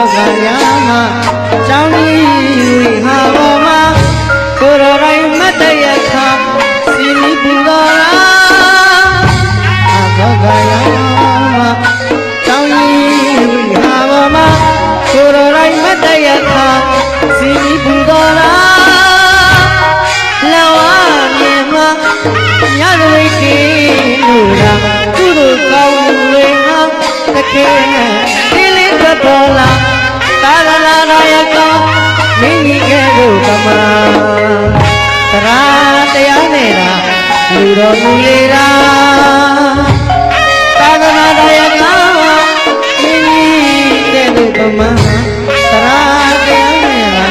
အတောကရာမကျောင်းကြီးဝိဟာဘောမှာကိုရရိုင်းမတရခါစီနီပူတော်ရာအတောကရာမကျောင်းကြီးဝိဟာဘောမှာကိုရရိုင်းမတရခါစီနီပူတော်ရာလော မတရားတရားနဲ့တာလူတော်မူလေတာသာသနာတရားကောမင်းကြီးကဲတို့ကမတရားတရားနဲ့တာ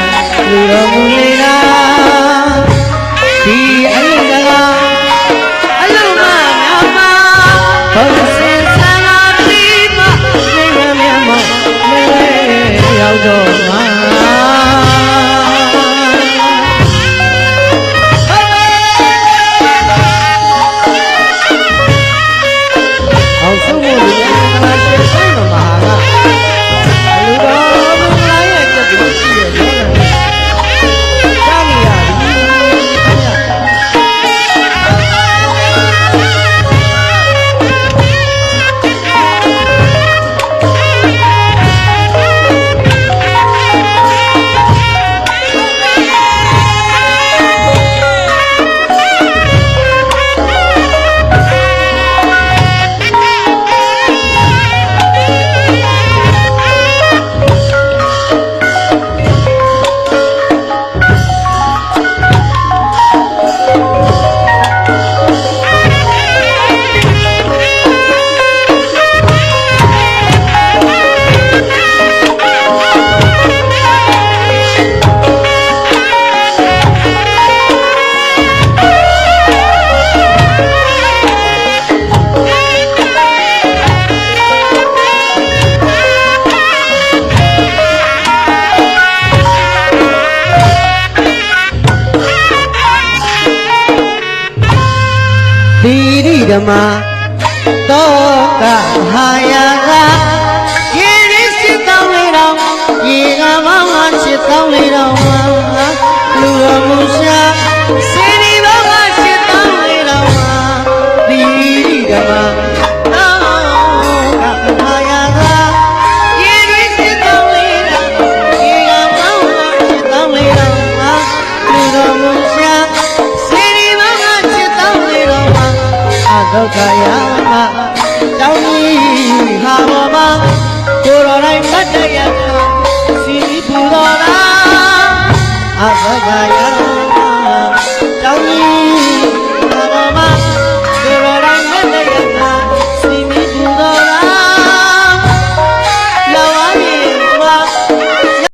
လူတော်မူလေတာဒီအယုဒလာအလုံးမများမှာဘုရားစင်ဆန္ဒတိမနေရမြတ်မောနေရောက်တော့ သီရိဓမ္မတောကဟာယာကရေရစ်စစ်တောင်းလေးတော်ရေကမောင်းဟာစစ်တောင်းလေးတော်မှာလူတော်မူရှာစေ 都太阳。